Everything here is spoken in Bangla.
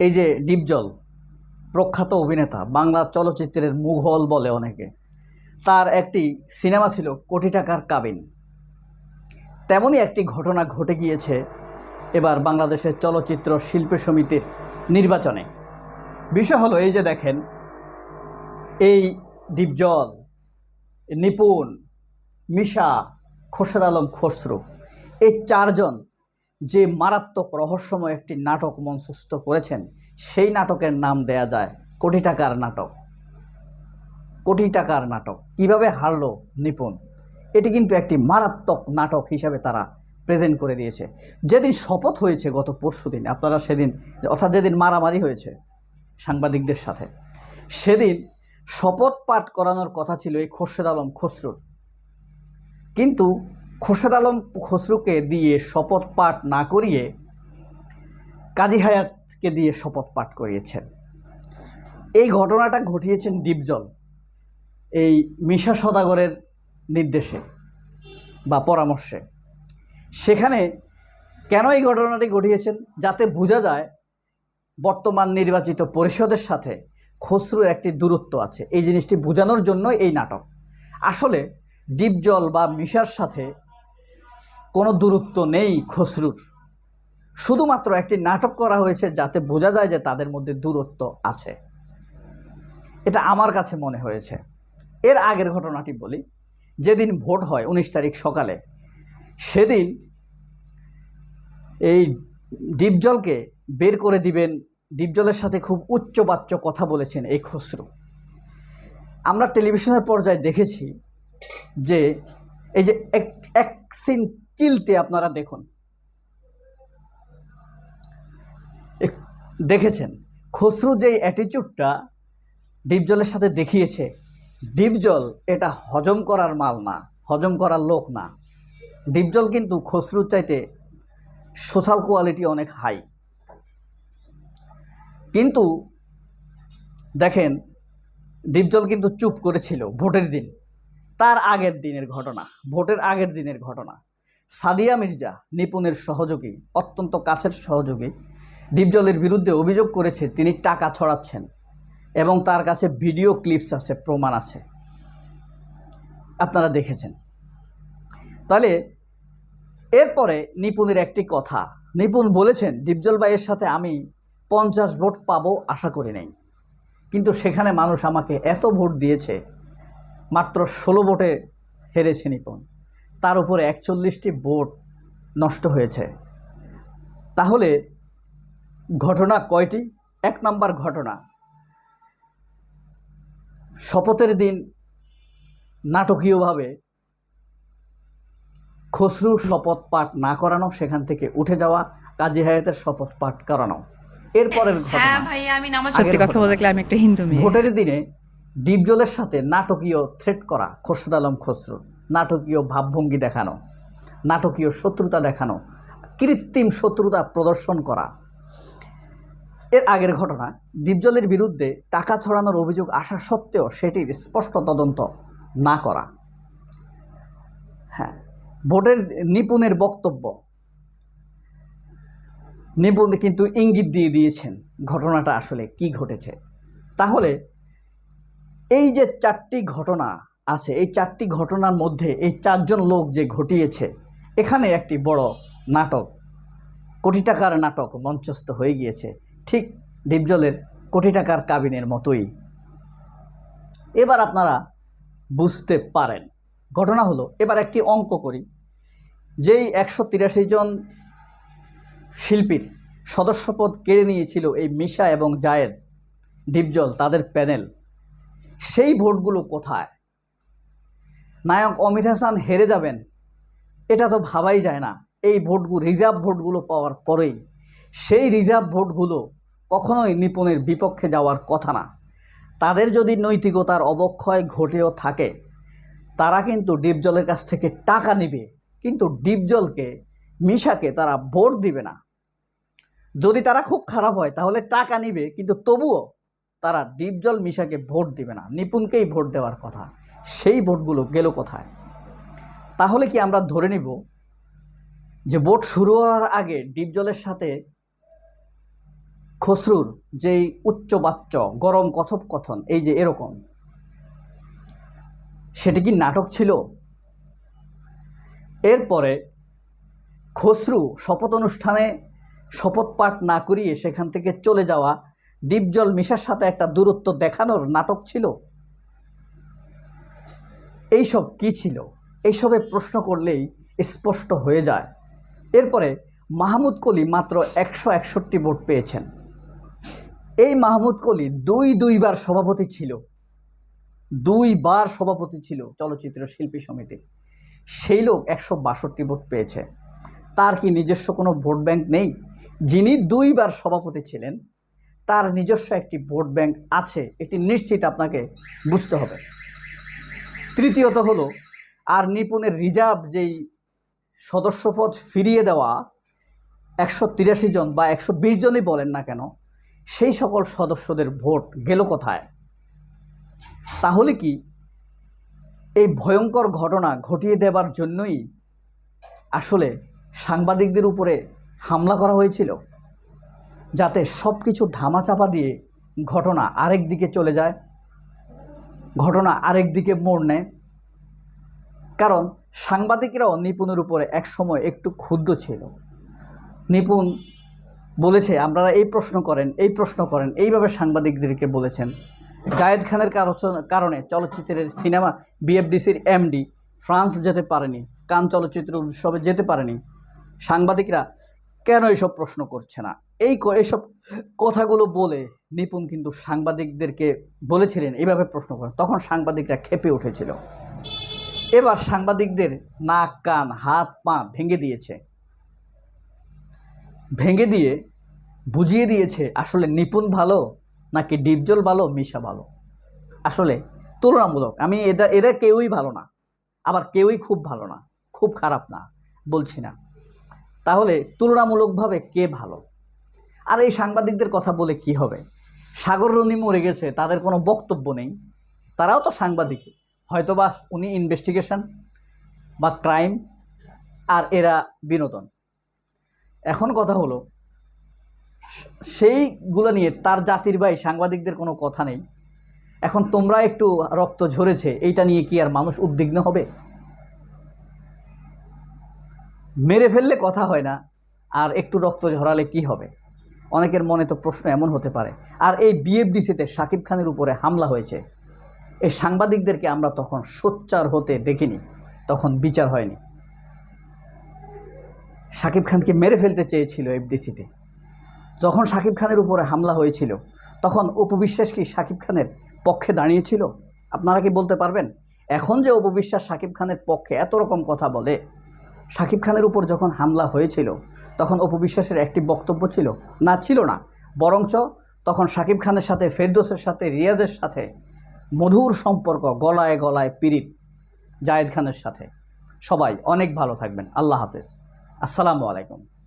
এই যে ডিপজল প্রখ্যাত অভিনেতা, বাংলা চলচ্চিত্রের মুঘল বলে অনেকে। তার একটি সিনেমা ছিল কোটি টাকার কাবিন। তেমনই একটি ঘটনা ঘটে গিয়েছে এবার বাংলাদেশের চলচ্চিত্র শিল্পী সমিতির নির্বাচনে। বিষয় হলো এই যে দেখেন, এই ডিপজল নিপুণ, মিশা, খোরশেদ আলম খসরু, এই চারজন যে মারাত্মক রহস্যময় একটি নাটক মঞ্চস্থ করেছেন, সেই নাটকের নাম দেয়া যায় কোটি টাকার নাটক। কোটি টাকার নাটক। কীভাবে হারলো নিপুণ? এটি কিন্তু একটি মারাত্মক নাটক হিসাবে তারা প্রেজেন্ট করে দিয়েছে। যেদিন শপথ হয়েছে গত পরশু দিন, আপনারা সেদিন, অর্থাৎ যেদিন মারামারি হয়েছে সাংবাদিকদের সাথে, সেদিন শপথ পাঠ করানোর কথা ছিল এই খোরশেদ আলম খসরুর। কিন্তু খোরশেদ আলম খসরুকে দিয়ে শপথ পাঠ না করিয়ে কাজী হায়াতকে দিয়ে শপথ পাঠ করিয়েছেন। এই ঘটনাটা ঘটিয়েছেন ডিপজল, এই মিশা সদাগরের নির্দেশে বা পরামর্শে। সেখানে কেন এই ঘটনাটি ঘটিয়েছেন? যাতে বোঝা যায় বর্তমান নির্বাচিত পরিষদের সাথে খসরুর একটি দূরত্ব আছে। এই জিনিসটি বোঝানোর জন্য এই নাটক। আসলে ডিপজল বা মিশার সাথে কোনো দূরত্ব নেই খসরুর। শুধুমাত্র একটি নাটক করা হয়েছে যাতে বোঝা যায় যে তাদের মধ্যে দূরত্ব আছে। এটা আমার কাছে মনে হয়েছে। এর আগের ঘটনাটি বলি। যেদিন ভোট হয় উনিশ তারিখ সকালে, সেদিন এই ডিপজলকে বের করে দিবেন, ডিপজলের সাথে খুব উচ্চবাচ্য কথা বলেছেন এই খসরু। আমরা টেলিভিশনের পর্যায়ে দেখেছি যে এই যে এক সিন চিলতে আপনারা দেখুন। দেখেছেন? খসরু যে অ্যাটিচিউডটা ডিপজলের সাথে দেখিয়েছে, ডিপজল এটা হজম করার মাল না, হজম করার লোক না। ডিপজল কিন্তু খসরুর চাইতে সোশ্যাল কোয়ালিটি অনেক হাই কিন্তু দেখেন, ডিপজল কিন্তু চুপ করেছিল ভোটের দিন। তার আগের দিনের ঘটনা, ভোটের আগের দিনের ঘটনা। সাদিয়া মির্জা নিপুণের সহযোগী, অত্যন্ত কাছের সহযোগী। ডিপজলের বিরুদ্ধে অভিযোগ করেছে তিনি টাকা ছড়াচ্ছেন এবং তার কাছে ভিডিও ক্লিপস আছে, প্রমাণ আছে। আপনারা দেখেছেন। তাহলে এরপরে নিপুণের একটি কথা। নিপুণ বলেছেন, ডিপজল ভাইয়ের সাথে আমি পঞ্চাশ ভোট পাবো আশা করি নাই। কিন্তু সেখানে মানুষ আমাকে এত ভোট দিয়েছে, মাত্র ষোলো ভোটে হেরেছে নিপুণ। তার উপরে একচল্লিশটি ভোট নষ্ট হয়েছে। তাহলে ঘটনা কয়টি? এক নাম্বার ঘটনা। শপথের দিন নাটকীয়ভাবে খসরু শপথ পাঠ না করানো সেখান থেকে উঠে যাওয়া কাজী হায়াতের শপথ পাঠ করানো। এরপরের হ্যাঁ ঘটনা আমি নামাজ সত্যি কথা বলতে আমি একটা হিন্দু মেয়ে। ভোটের দিনে ডিপজলের সাথে নাটকীয় থ্রেট করা খোরশেদ আলম খসরু নাটকীয় ভাবভঙ্গি দেখানো, নাটকীয় শত্রুতা দেখানো, কৃত্রিম শত্রুতা প্রদর্শন করা। এর আগের ঘটনা ডিপজলের বিরুদ্ধে টাকা ছড়ানোর অভিযোগ আসা সত্ত্বেও সেটির স্পষ্ট তদন্ত না করা। হ্যাঁ ভোটের নিপুণের বক্তব্য। নিপুণ কিন্তু ইঙ্গিত দিয়ে দিয়েছেন ঘটনাটা আসলে কি ঘটেছে। তাহলে এই যে চারটি ঘটনা আছে। এই চারটি ঘটনার মধ্যে এই চারজন লোক যে ঘটিয়েছে, এখানে একটি বড় নাটক, কোটি টাকার নাটক মঞ্চস্থ হয়ে গিয়েছে। ঠিক ডিপজলের কোটি টাকার কাবিনের মতোই। এবার আপনারা বুঝতে পারেন। ঘটনা হলো, এবার একটি অঙ্ক করি। যেই একশো তিরাশি জন শিল্পীর সদস্যপদ কেড়ে নিয়েছিল এই মিশা এবং জায়েদ ডিপজল, তাদের প্যানেল, সেই ভোটগুলো কোথায়? নায়ক অমিত হাসান হেরে যাবেন। এটা তো ভাবাই যায় না। এই ভোটগুলো রিজার্ভ ভোটগুলো পাওয়ার পরেই। সেই রিজার্ভ ভোটগুলো কখনোই নিপুণের বিপক্ষে যাওয়ার কথা না। তাদের যদি নৈতিকতার অবক্ষয় ঘটেও থাকে, তারা কিন্তু ডিপজলের কাছ থেকে টাকা নেবে, কিন্তু ডিপজলকে, মিশাকে তারা ভোট দিবে না। যদি তারা খুব খারাপ হয়, তাহলে টাকা নিবে, কিন্তু তবুও তারা ডিপজল মিশাকে ভোট দিবে না। নিপুণকেই ভোট দেওয়ার কথা। সেই ভোটগুলো গেল কোথায়? তাহলে কি আমরা ধরে নিব যে ভোট শুরু হওয়ার আগে ডিপজলের সাথে খসরুর যেই উচ্চবাচ্য, গরম কথোপকথন, এই যে এরকম, সেটি কি নাটক ছিল? এরপরে খসরু শপথ অনুষ্ঠানে শপথ পাঠ না করিয়ে সেখান থেকে চলে যাওয়া ডিপজল মিশার সাথে একটা দূরত্ব দেখানোর নাটক ছিল? এইসব কি ছিল? এইসবে প্রশ্ন করলেই স্পষ্ট হয়ে যায়। এরপরে মাহমুদ কলি মাত্র একশো একষট্টি ভোট পেয়েছেন। এই মাহমুদ কলি দুই দুইবার সভাপতি ছিল। দুইবার সভাপতি ছিল চলচ্চিত্র শিল্পী সমিতি। সেই লোক একশো বাষট্টি ভোট পেয়েছে। তার কি নিজস্ব কোনো ভোট ব্যাংক নেই? যিনি দুইবার সভাপতি ছিলেন তার নিজস্ব একটি ভোট ব্যাংক আছে, এটি নিশ্চিত আপনাকে বুঝতে হবে। তৃতীয়ত হলো, আর নিপুণের রিজার্ভ যেই সদস্যপদ ফিরিয়ে দেওয়া, একশো তিরাশি জন বা একশো বিশ জনই বলেন না কেন, সেই সকল সদস্যদের ভোট গেল কোথায়? তাহলে কি এই ভয়ঙ্কর ঘটনা ঘটিয়ে দেবার জন্যই আসলে সাংবাদিকদের উপরে হামলা করা হয়েছিল? যাতে সব কিছু ধামাচাপা দিয়ে ঘটনা আরেক দিকে চলে যায়, ঘটনা আরেক দিকে মোড় নেয়। কারণ সাংবাদিকরাও নিপুণের উপরে একসময় একটু ক্ষুব্ধ ছিল। নিপুণ বলেছে, আপনারা এই প্রশ্ন করেন, এই প্রশ্ন করেন। এইভাবে সাংবাদিকদেরকে বলেছেন। জায়েদ খানের কারো- কারণে চলচ্চিত্রের সিনেমা বিএফডিসির এমডি ফ্রান্স যেতে পারেনি, কান চলচ্চিত্র উৎসবে যেতে পারেনি। সাংবাদিকরা কেন এসব প্রশ্ন করছে না? এই এইসব কথাগুলো বলে নিপুণ কিন্তু সাংবাদিকদেরকে বলেছিলেন এইভাবে প্রশ্ন করেন। তখন সাংবাদিকরা খেপে উঠেছিল। এবার সাংবাদিকদের নাক, কান, হাত, পা ভেঙে দিয়েছে। ভেঙে দিয়ে বুঝিয়ে দিয়েছে, আসলে নিপুণ ভালো নাকি ডিপজল ভালো, মিশা ভালো? আসলে তুলনামূলক আমি এটা, এরা কেউই ভালো না। আবার কেউই খুব ভালো না, খুব খারাপ না, বলছি না। তাহলে তুলনামূলকভাবে কে ভালো? আর এই সাংবাদিকদের কথা বলে কি হবে? সাগর রনি মরে গেছে, তাদের কোনো বক্তব্য নেই। তারাও তো সাংবাদিক। হয়তোবা উনি ইনভেস্টিগেশন বা ক্রাইম আর এরা বিনোদন। এখন কথা হলো, সেইগুলো নিয়ে তার জাতির ভাই সাংবাদিকদের কোনো কথা নেই। এখন তোমরা একটু রক্ত ঝরেছে, এইটা নিয়ে কি আর মানুষ উদ্বিগ্ন হবে? মেরে ফেললে কথা হয় না, আর একটু রক্ত ঝরালে কি হবে? অনেকের মনে তো প্রশ্ন এমন হতে পারে। আর এই বিএফডিসিতে শাকিব খানের উপরে হামলা হয়েছে। এই সাংবাদিকদেরকে আমরা তখন সোচ্চার হতে দেখিনি, তখন বিচার হয়নি। শাকিব খানকে মেরে ফেলতে চেয়েছিল এফডিসিতে যখন শাকিব খানের উপরে হামলা হয়েছিল, তখন উপবিশ্বাস কি শাকিব খানের পক্ষে দাঁড়িয়েছিল? আপনারা কি বলতে পারবেন? এখন যে উপবিশ্বাস শাকিব খানের পক্ষে এত রকম কথা বলে শাকিব খানের উপর যখন হামলা হয়েছিল, তখন অপবিশ্বাসের একটি বক্তব্য ছিল, না ছিল না। বরঞ্চ তখন সাকিব খানের সাথে, ফেরদোসের সাথে, রিয়াজের সাথে মধুর সম্পর্ক, গলায় গলায় পিরিত জায়েদ খানের সাথে। সবাই অনেক ভালো থাকবেন। আল্লাহ হাফেজ। আসসালামু আলাইকুম।